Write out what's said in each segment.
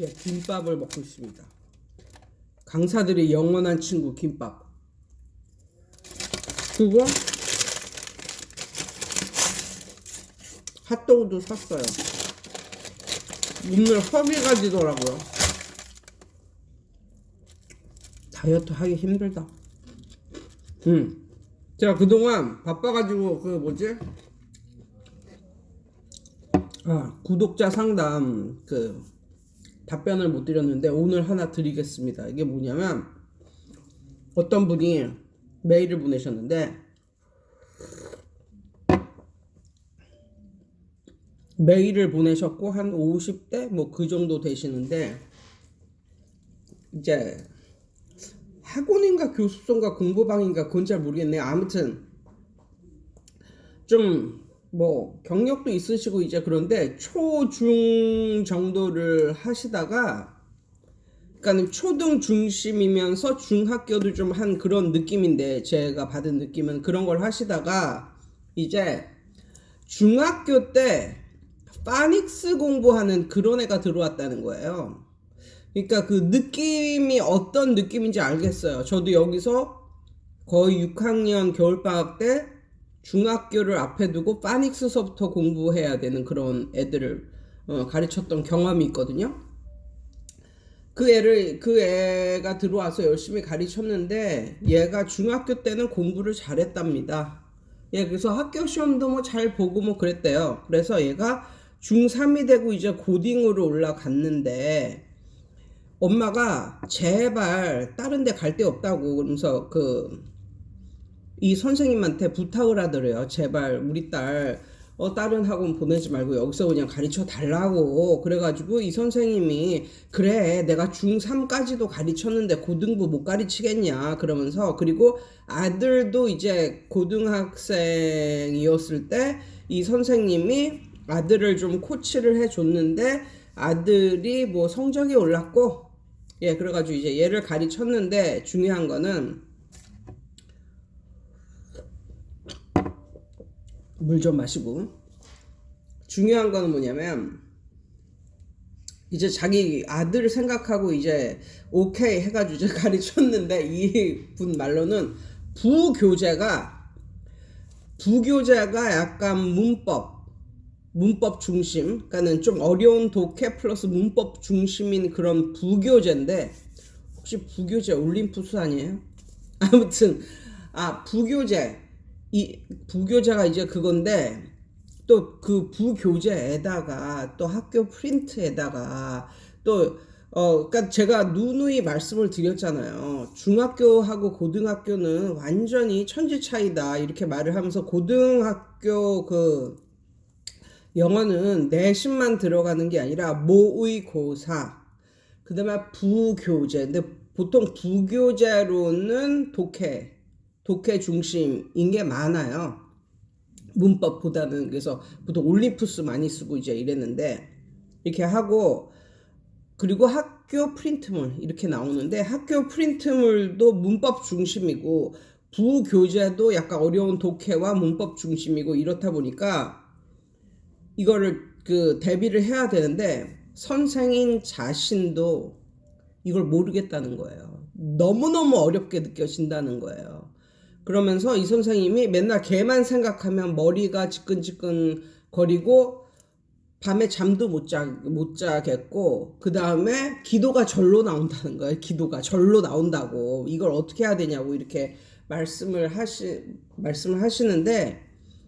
예, 김밥을 먹고 있습니다. 강사들의 영원한 친구 김밥. 그리고 핫도그도 샀어요. 오늘 허리가 지더라고요. 다이어트 하기 힘들다. 음. 제가 그동안 바빠가지고 그 뭐지? 아, 구독자 상담 그 답변을 못 드렸는데 오늘 하나 드리겠습니다. 이게 뭐냐면 어떤 분이 메일을 보내셨는데 메일을 보내셨고 한 50대 뭐 그 정도 되시는데 이제 학원인가 교습소인가 공부방인가 그건 잘 모르겠네요. 아무튼 좀 뭐 경력도 있으시고 이제 그런데 초중 정도를 하시다가 그러니까 초등 중심이면서 중학교도 좀 한 그런 느낌인데 제가 받은 느낌은 그런 걸 하시다가 이제 중학교 때 파닉스 공부하는 그런 애가 들어왔다는 거예요. 그러니까 그 느낌이 어떤 느낌인지 알겠어요. 저도 여기서 거의 6학년 겨울방학 때 중학교를 앞에 두고 파닉스서부터 공부해야 되는 그런 애들을 어, 가르쳤던 경험이 있거든요. 그 애를 그 애가 들어와서 열심히 가르쳤는데 얘가 중학교 때는 공부를 잘했답니다. 예, 그래서 학교 시험도 뭐 잘 보고 뭐 그랬대요. 그래서 얘가 중3이 되고 이제 고딩으로 올라갔는데 엄마가 제발 다른 데 갈 데 없다고 그러면서 그 이 선생님한테 부탁을 하더래요. 제발 우리 딸 어, 다른 학원 보내지 말고 여기서 그냥 가르쳐 달라고. 그래가지고 이 선생님이, 그래, 내가 중3까지도 가르쳤는데 고등부 못 가르치겠냐. 그러면서, 그리고 아들도 이제 고등학생이었을 때 이 선생님이 아들을 좀 코치를 해줬는데 아들이 뭐 성적이 올랐고, 예, 그래가지고 이제 얘를 가르쳤는데 중요한 거는 물 좀 마시고 중요한 거는 뭐냐면 이제 자기 아들 생각하고 이제 오케이 해가지고 이제 가르쳤는데 이 분 말로는 부교재가 부교재가 약간 문법 문법 중심 그러니까는 좀 어려운 독해 플러스 문법 중심인 그런 부교재인데 혹시 부교재 올림푸스 아니에요? 아무튼 아 부교재 이 부교재가 이제 그건데 또 그 부교재에다가 또 학교 프린트에다가 또 어, 그니까 제가 누누이 말씀을 드렸잖아요. 중학교하고 고등학교는 완전히 천지 차이다. 이렇게 말을 하면서 고등학교 그 영어는 내신만 들어가는 게 아니라 모의고사, 그 다음에 부교재. 근데 보통 부교재로는 독해, 독해 중심인 게 많아요. 문법보다는 그래서 보통 올림푸스 많이 쓰고 이제 이랬는데 이렇게 하고 그리고 학교 프린트물 이렇게 나오는데 학교 프린트물도 문법 중심이고 부교재도 약간 어려운 독해와 문법 중심이고 이렇다 보니까 이거를 그 대비를 해야 되는데 선생인 자신도 이걸 모르겠다는 거예요. 너무너무 어렵게 느껴진다는 거예요. 그러면서 이 선생님이 맨날 걔만 생각하면 머리가 지끈지끈 거리고 밤에 잠도 못 자, 못 자겠고, 그 다음에 기도가 절로 나온다는 거예요. 기도가 절로 나온다고. 이걸 어떻게 해야 되냐고 이렇게 말씀을 하시, 말씀을 하시는데,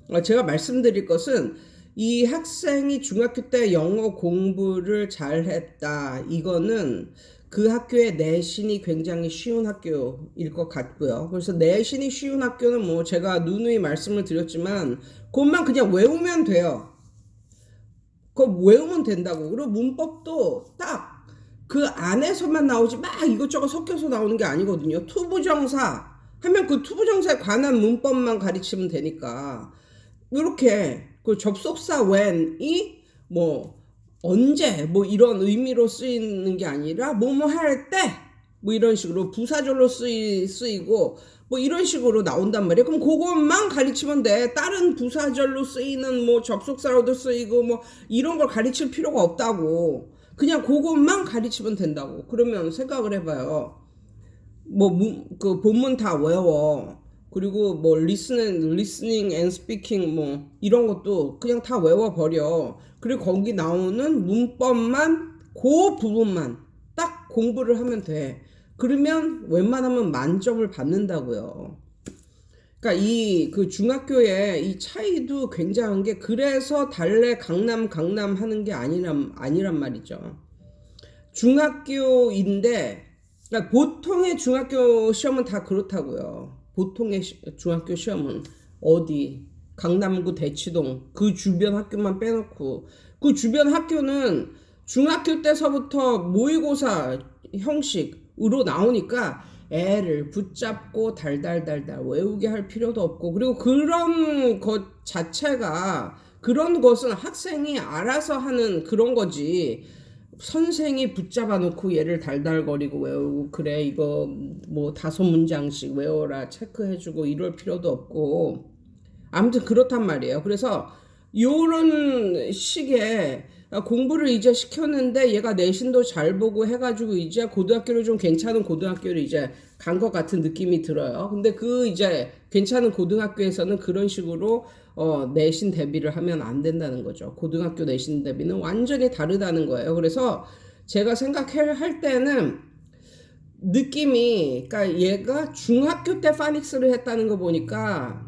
어, 제가 말씀드릴 것은 이 학생이 중학교 때 영어 공부를 잘 했다. 이거는 그 학교의 내신이 굉장히 쉬운 학교일 것 같고요. 그래서 내신이 쉬운 학교는 뭐 제가 누누이 말씀을 드렸지만, 그것만 그냥 외우면 돼요. 그거 외우면 된다고. 그리고 문법도 딱 그 안에서만 나오지 막 이것저것 섞여서 나오는 게 아니거든요. 투부정사 하면 그 투부정사에 관한 문법만 가르치면 되니까 이렇게 그 접속사 when이 뭐 언제 뭐 이런 의미로 쓰이는 게 아니라 뭐뭐 할 때 뭐 이런 식으로 부사절로 쓰이, 쓰이고 뭐 이런 식으로 나온단 말이에요. 그럼 그것만 가르치면 돼. 다른 부사절로 쓰이는 뭐 접속사로도 쓰이고 뭐 이런 걸 가르칠 필요가 없다고. 그냥 그것만 가르치면 된다고. 그러면 생각을 해봐요. 뭐 그 본문 다 외워. 그리고 뭐 리스닝, 리스닝 앤 스피킹 뭐 이런 것도 그냥 다 외워 버려. 그리고 거기 나오는 문법만 그 부분만 딱 공부를 하면 돼. 그러면 웬만하면 만점을 받는다고요. 그러니까 이 그 중학교의 이 차이도 굉장한 게 그래서 달래 강남 강남 하는 게 아니란 아니란 말이죠. 중학교인데 그러니까 보통의 중학교 시험은 다 그렇다고요. 보통의 시- 중학교 시험은 어디? 강남구 대치동. 그 주변 학교만 빼놓고. 그 주변 학교는 중학교 때서부터 모의고사 형식으로 나오니까 애를 붙잡고 달달달달 외우게 할 필요도 없고. 그리고 그런 것 자체가 그런 것은 학생이 알아서 하는 그런 거지 선생이 붙잡아 놓고 얘를 달달거리고 외우고 그래 이거 뭐 다섯 문장씩 외워라 체크해 주고 이럴 필요도 없고 아무튼 그렇단 말이에요. 그래서 요런 식의 공부를 이제 시켰는데 얘가 내신도 잘 보고 해가지고 이제 고등학교를 좀 괜찮은 고등학교를 이제 간 것 같은 느낌이 들어요. 근데 그 이제 괜찮은 고등학교에서는 그런 식으로 어, 내신 대비를 하면 안 된다는 거죠. 고등학교 내신 대비는 완전히 다르다는 거예요. 그래서 제가 생각할 때는 느낌이, 그러니까 얘가 중학교 때 파닉스를 했다는 거 보니까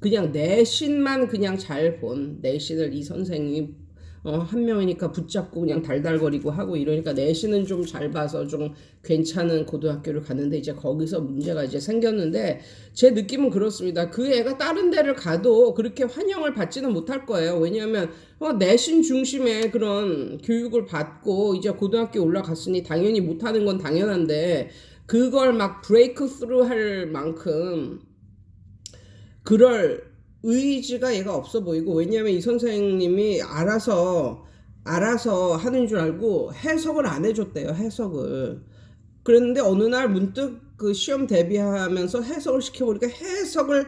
그냥 내신만 그냥 잘 본 내신을 이 선생이 어, 한 명이니까 붙잡고 그냥 달달거리고 하고 이러니까 내신은 좀 잘 봐서 좀 괜찮은 고등학교를 갔는데 이제 거기서 문제가 이제 생겼는데 제 느낌은 그렇습니다. 그 애가 다른 데를 가도 그렇게 환영을 받지는 못할 거예요. 왜냐하면 어, 내신 중심의 그런 교육을 받고 이제 고등학교 올라갔으니 당연히 못하는 건 당연한데 그걸 막 브레이크 스루 할 만큼 그럴 의지가 얘가 없어 보이고 왜냐면 이 선생님이 알아서 알아서 하는 줄 알고 해석을 안 해줬대요 해석을. 그랬는데 어느 날 문득 그 시험 대비하면서 해석을 시켜보니까 해석을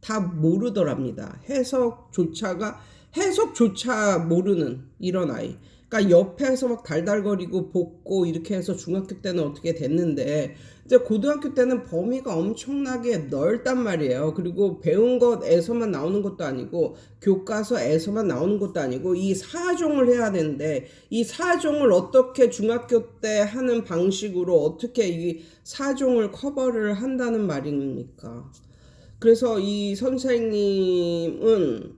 다 모르더랍니다. 해석조차가 해석조차 모르는 이런 아이. 그러니까 옆에서 막 달달거리고 볶고 이렇게 해서 중학교 때는 어떻게 됐는데 이제 고등학교 때는 범위가 엄청나게 넓단 말이에요. 그리고 배운 것에서만 나오는 것도 아니고 교과서에서만 나오는 것도 아니고 이 사종을 해야 되는데 이 사종을 어떻게 중학교 때 하는 방식으로 어떻게 이 사종을 커버를 한다는 말입니까? 그래서 이 선생님은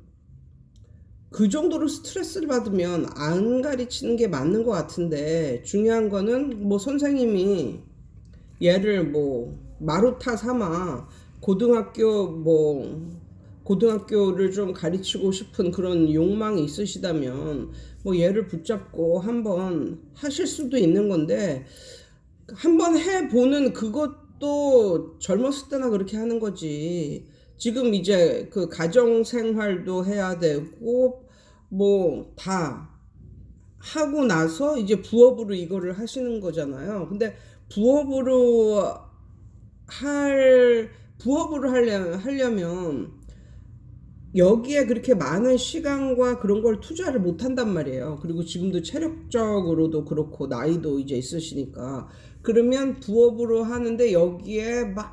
그 정도로 스트레스를 받으면 안 가르치는 게 맞는 것 같은데 중요한 거는 뭐 선생님이 얘를 뭐 마루타 삼아 고등학교 뭐 고등학교를 좀 가르치고 싶은 그런 욕망이 있으시다면 뭐 얘를 붙잡고 한번 하실 수도 있는 건데 한번 해보는 그것도 젊었을 때나 그렇게 하는 거지. 지금 이제 그 가정 생활도 해야 되고 뭐 다 하고 나서 이제 부업으로 이거를 하시는 거잖아요. 근데 부업으로 할 부업으로 하려, 하려면 여기에 그렇게 많은 시간과 그런 걸 투자를 못 한단 말이에요. 그리고 지금도 체력적으로도 그렇고 나이도 이제 있으시니까 그러면 부업으로 하는데 여기에 막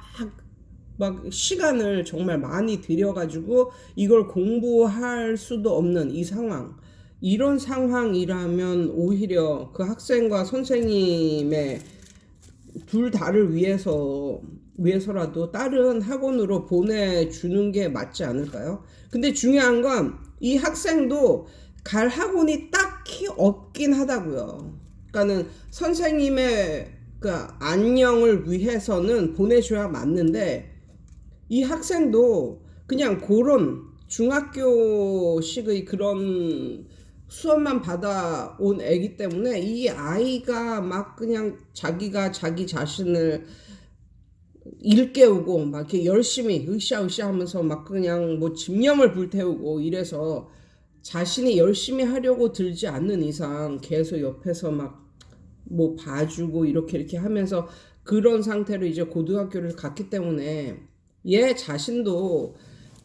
막 시간을 정말 많이 들여가지고 이걸 공부할 수도 없는 이 상황. 이런 상황이라면 오히려 그 학생과 선생님의 둘 다를 위해서 위해서라도 다른 학원으로 보내주는 게 맞지 않을까요? 근데 중요한 건 이 학생도 갈 학원이 딱히 없긴 하다고요. 그러니까는 선생님의 그 안녕을 위해서는 보내줘야 맞는데 이 학생도 그냥 그런 중학교식의 그런 수업만 받아온 애기 때문에 이 아이가 막 그냥 자기가 자기 자신을 일깨우고 막 이렇게 열심히 으쌰으쌰 하면서 막 그냥 뭐 집념을 불태우고 이래서 자신이 열심히 하려고 들지 않는 이상 계속 옆에서 막 뭐 봐주고 이렇게 이렇게 하면서 그런 상태로 이제 고등학교를 갔기 때문에 얘 자신도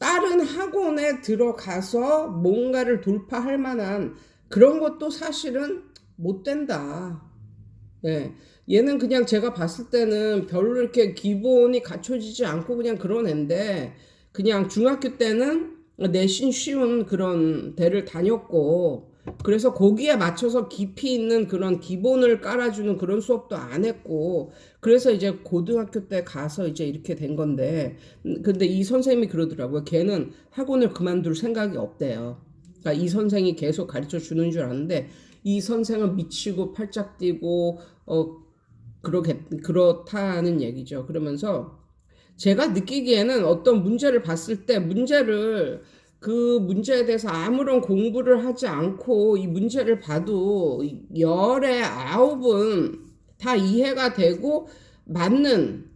다른 학원에 들어가서 뭔가를 돌파할 만한 그런 것도 사실은 못 된다. 예. 얘는 그냥 제가 봤을 때는 별로 이렇게 기본이 갖춰지지 않고 그냥 그런 애인데 그냥 중학교 때는 내신 쉬운 그런 대를 다녔고 그래서 거기에 맞춰서 깊이 있는 그런 기본을 깔아주는 그런 수업도 안 했고 그래서 이제 고등학교 때 가서 이제 이렇게 된 건데 음, 근데 이 선생님이 그러더라고요. 걔는 학원을 그만둘 생각이 없대요. 그러니까 이 선생이 계속 가르쳐 주는 줄 아는데 이 선생은 미치고 팔짝 뛰고 어 그러겠 그렇다는 얘기죠. 그러면서 제가 느끼기에는 어떤 문제를 봤을 때 문제를 그 문제에 대해서 아무런 공부를 하지 않고 이 문제를 봐도 열의 아홉은 다 이해가 되고 맞는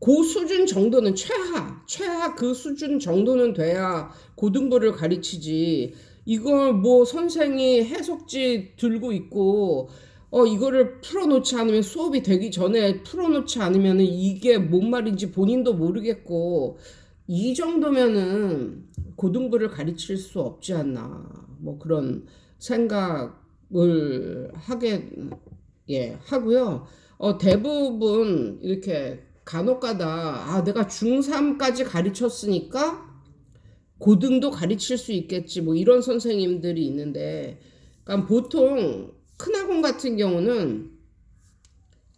그 수준 정도는 최하, 최하 그 수준 정도는 돼야 고등부를 가르치지. 이걸 뭐 선생이 해석지 들고 있고, 어, 이거를 풀어놓지 않으면 수업이 되기 전에 풀어놓지 않으면 이게 뭔 말인지 본인도 모르겠고, 이 정도면은 고등부를 가르칠 수 없지 않나. 뭐 그런 생각을 하게, 예, 하고요. 어, 대부분 이렇게 간혹가다, 아, 내가 중3까지 가르쳤으니까 고등도 가르칠 수 있겠지. 뭐 이런 선생님들이 있는데, 그러니까 보통 큰 학원 같은 경우는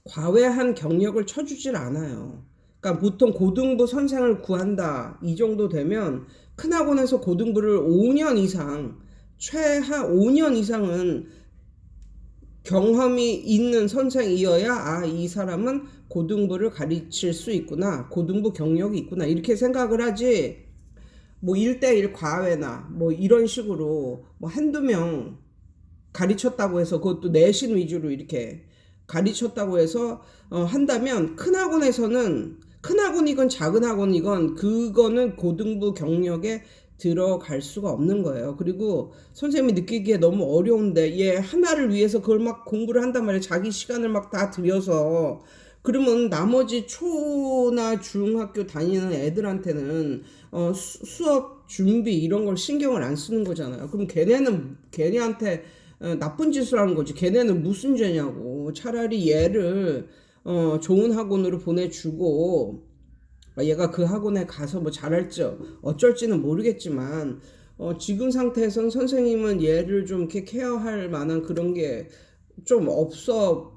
과외한 경력을 쳐주질 않아요. 그러니까 보통 고등부 선생을 구한다. 이 정도 되면 큰 학원에서 고등부를 5년 이상 최하 5년 이상은 경험이 있는 선생이어야 아 이 사람은 고등부를 가르칠 수 있구나 고등부 경력이 있구나 이렇게 생각을 하지. 뭐 1대1 과외나 뭐 이런 식으로 뭐 한두 명 가르쳤다고 해서 그것도 내신 위주로 이렇게 가르쳤다고 해서 어, 한다면 큰 학원에서는 큰 학원이건 작은 학원이건 그거는 고등부 경력에 들어갈 수가 없는 거예요. 그리고 선생님이 느끼기에 너무 어려운데 얘 하나를 위해서 그걸 막 공부를 한단 말이에요. 자기 시간을 막 다 들여서 그러면 나머지 초나 중학교 다니는 애들한테는 어, 수, 수업 준비 이런 걸 신경을 안 쓰는 거잖아요. 그럼 걔네는 걔네한테 어, 나쁜 짓을 하는 거지. 걔네는 무슨 죄냐고. 차라리 얘를 어, 좋은 학원으로 보내주고 아, 얘가 그 학원에 가서 뭐 잘할지 어쩔지는 모르겠지만 어, 지금 상태에선 선생님은 얘를 좀 이렇게 케어할 만한 그런 게 좀 없어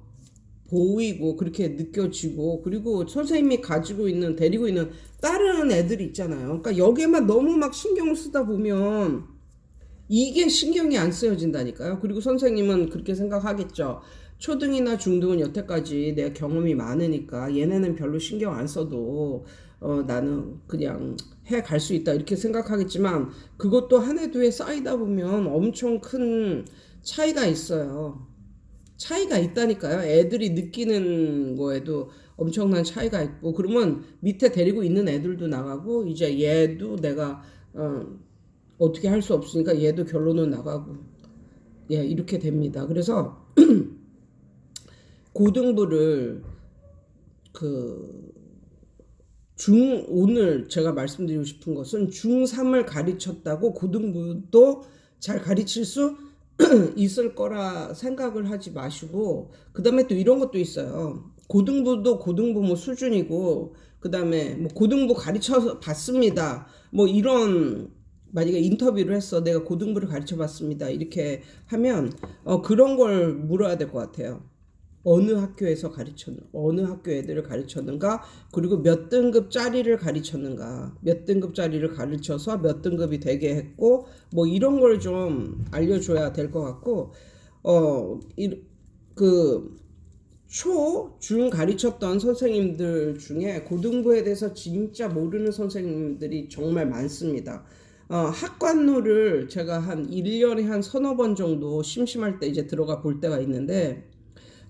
보이고 그렇게 느껴지고 그리고 선생님이 가지고 있는 데리고 있는 다른 애들이 있잖아요. 그러니까 여기에만 너무 막 신경을 쓰다 보면 이게 신경이 안 쓰여진다니까요. 그리고 선생님은 그렇게 생각하겠죠. 초등이나 중등은 여태까지 내 경험이 많으니까 얘네는 별로 신경 안 써도 어, 나는 그냥 해 갈 수 있다 이렇게 생각하겠지만 그것도 한 해 두해 쌓이다 보면 엄청 큰 차이가 있어요. 차이가 있다니까요. 애들이 느끼는 거에도 엄청난 차이가 있고 그러면 밑에 데리고 있는 애들도 나가고 이제 얘도 내가 어, 어떻게 할 수 없으니까 얘도 결론은 나가고 예 이렇게 됩니다. 그래서 고등부를 그 중 오늘 제가 말씀드리고 싶은 것은 중3을 가르쳤다고 고등부도 잘 가르칠 수 있을 거라 생각을 하지 마시고 그 다음에 또 이런 것도 있어요. 고등부도 고등부 뭐 수준이고 그 다음에 뭐 고등부 가르쳐 봤습니다. 뭐 이런 만약에 인터뷰를 했어 내가 고등부를 가르쳐 봤습니다. 이렇게 하면 어 그런 걸 물어야 될 것 같아요. 어느 학교에서 가르쳤 어느 학교 애들을 가르쳤는가 그리고 몇 등급짜리를 가르쳤는가 몇 등급짜리를 가르쳐서 몇 등급이 되게 했고 뭐 이런 걸 좀 알려줘야 될 것 같고 어그 초, 중 가르쳤던 선생님들 중에 고등부에 대해서 진짜 모르는 선생님들이 정말 많습니다. 어, 학관노를 제가 한 1년에 한 서너 번 정도 심심할 때 이제 들어가 볼 때가 있는데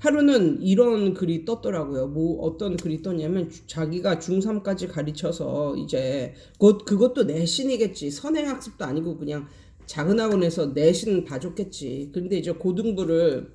하루는 이런 글이 떴더라고요. 뭐 어떤 글이 떴냐면 주- 자기가 중3까지 가르쳐서 이제 곧 그것도 내신이겠지. 선행학습도 아니고 그냥 작은 학원에서 내신 봐줬겠지. 근데 이제 고등부를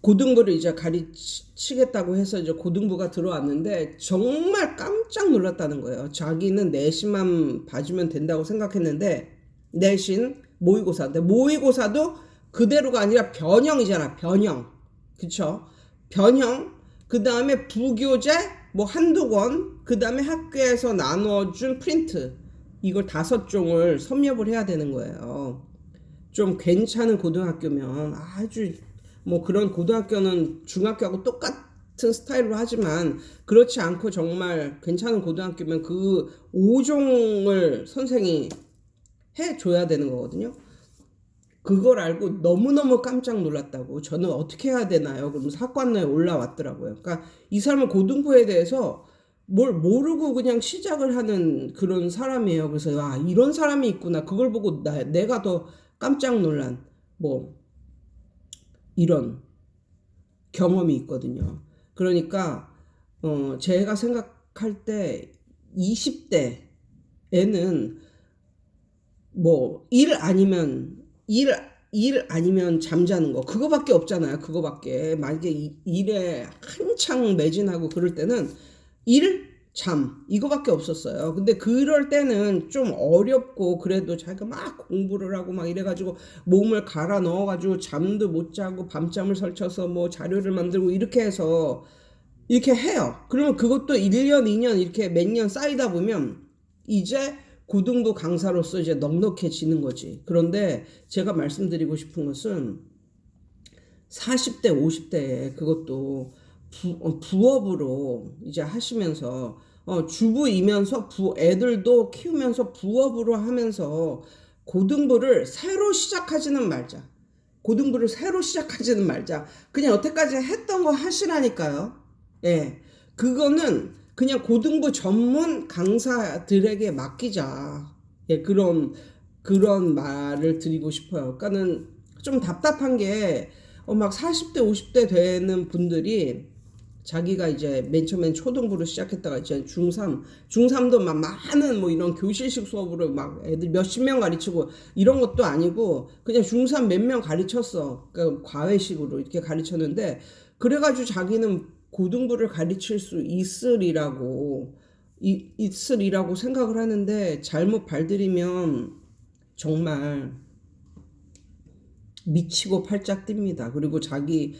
고등부를 이제 가르치겠다고 해서 이제 고등부가 들어왔는데 정말 깜짝 놀랐다는 거예요. 자기는 내신만 봐주면 된다고 생각했는데 내신 모의고사인데 모의고사도 그대로가 아니라 변형이잖아. 변형. 그쵸? 변형. 그 다음에 부교재 뭐 한두 권. 그 다음에 학교에서 나눠준 프린트. 이걸 다섯 종을 섭렵을 해야 되는 거예요. 좀 괜찮은 고등학교면 아주 뭐 그런 고등학교는 중학교하고 똑같은 스타일로 하지만 그렇지 않고 정말 괜찮은 고등학교면 그 5종을 선생이 해줘야 되는 거거든요. 그걸 알고 너무너무 깜짝 놀랐다고 저는 어떻게 해야 되나요? 그러면서 학관로에 올라왔더라고요. 그러니까 이 사람은 고등부에 대해서 뭘 모르고 그냥 시작을 하는 그런 사람이에요. 그래서 아 이런 사람이 있구나. 그걸 보고 나, 내가 더 깜짝 놀란 뭐 이런 경험이 있거든요. 그러니까 어 제가 생각할 때 20대에는 뭐 일 아니면 일, 일 아니면 잠자는 거 그거밖에 없잖아요. 그거밖에 만약에 이- 일에 한창 매진하고 그럴 때는 일, 잠 이거밖에 없었어요. 근데 그럴 때는 좀 어렵고 그래도 자기가 막 공부를 하고 막 이래가지고 몸을 갈아 넣어가지고 잠도 못 자고 밤잠을 설쳐서 뭐 자료를 만들고 이렇게 해서 이렇게 해요. 그러면 그것도 1년, 2년 이렇게 몇 년 쌓이다 보면 이제 고등부 강사로서 이제 넉넉해지는 거지. 그런데 제가 말씀드리고 싶은 것은 40대, 50대에 그것도 부, 어, 부업으로 이제 하시면서 어, 주부이면서 부 애들도 키우면서 부업으로 하면서 고등부를 새로 시작하지는 말자. 고등부를 새로 시작하지는 말자. 그냥 여태까지 했던 거 하시라니까요. 예. 그거는 그냥 고등부 전문 강사들에게 맡기자. 예, 그런, 그런 말을 드리고 싶어요. 그러니까는 좀 답답한 게, 어, 막 40대, 50대 되는 분들이 자기가 이제 맨 처음엔 초등부로 시작했다가 이제 중3, 중3도 막 많은 뭐 이런 교실식 수업으로 막 애들 몇십 명 가르치고 이런 것도 아니고 그냥 중3 몇 명 가르쳤어. 그러니까 과외식으로 이렇게 가르쳤는데 그래가지고 자기는 고등부를 가르칠 수 있으리라고 이, 있으리라고 생각을 하는데 잘못 발들이면 정말 미치고 팔짝 뜁니다. 그리고 자기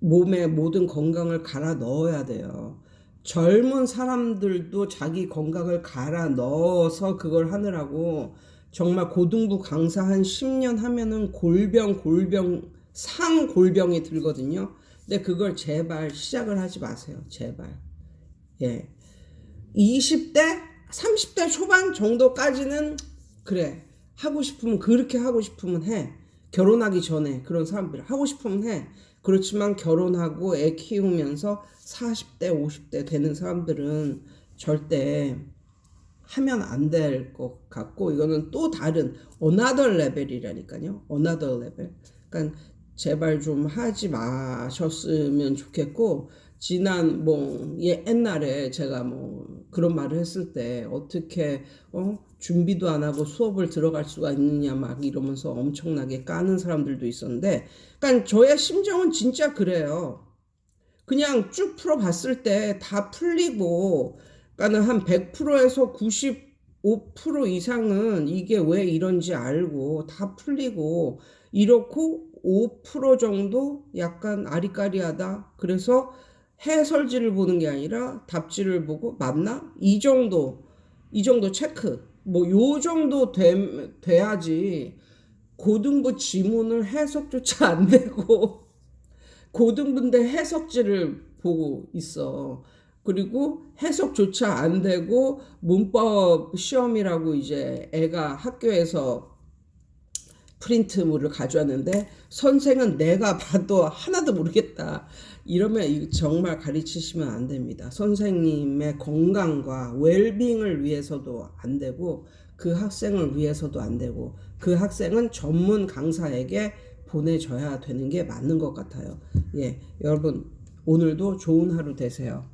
몸의 모든 건강을 갈아 넣어야 돼요. 젊은 사람들도 자기 건강을 갈아 넣어서 그걸 하느라고 정말 고등부 강사 한 10년 하면은 골병, 골병, 상골병이 들거든요. 근데 그걸 제발 시작을 하지 마세요. 제발. 예. 20대, 30대 초반 정도까지는 그래. 하고 싶으면 그렇게 하고 싶으면 해. 결혼하기 전에 그런 사람들 하고 싶으면 해. 그렇지만 결혼하고 애 키우면서 40대, 50대 되는 사람들은 절대 하면 안 될 것 같고 이거는 또 다른 another 레벨이라니까요. another 레벨. 그러니까 제발 좀 하지 마셨으면 좋겠고 지난 뭐 예, 옛날에 제가 뭐 그런 말을 했을 때 어떻게 어 준비도 안 하고 수업을 들어갈 수가 있느냐 막 이러면서 엄청나게 까는 사람들도 있었는데 그러니까 저의 심정은 진짜 그래요. 그냥 쭉 풀어 봤을 때 다 풀리고 그러니까는 한 100%에서 95% 이상은 이게 왜 이런지 알고 다 풀리고 이렇고 5% 정도 약간 아리까리하다. 그래서 해설지를 보는 게 아니라 답지를 보고 맞나? 이 정도 이 정도 체크 뭐 요 정도 돼, 돼야지 고등부 지문을 해석조차 안 되고 고등부인데 해석지를 보고 있어. 그리고 해석조차 안 되고 문법 시험이라고 이제 애가 학교에서 프린트물을 가져왔는데 선생은 내가 봐도 하나도 모르겠다. 이러면 이 정말 가르치시면 안 됩니다. 선생님의 건강과 웰빙을 위해서도 안 되고 그 학생을 위해서도 안 되고 그 학생은 전문 강사에게 보내줘야 되는 게 맞는 것 같아요. 예, 여러분 오늘도 좋은 하루 되세요.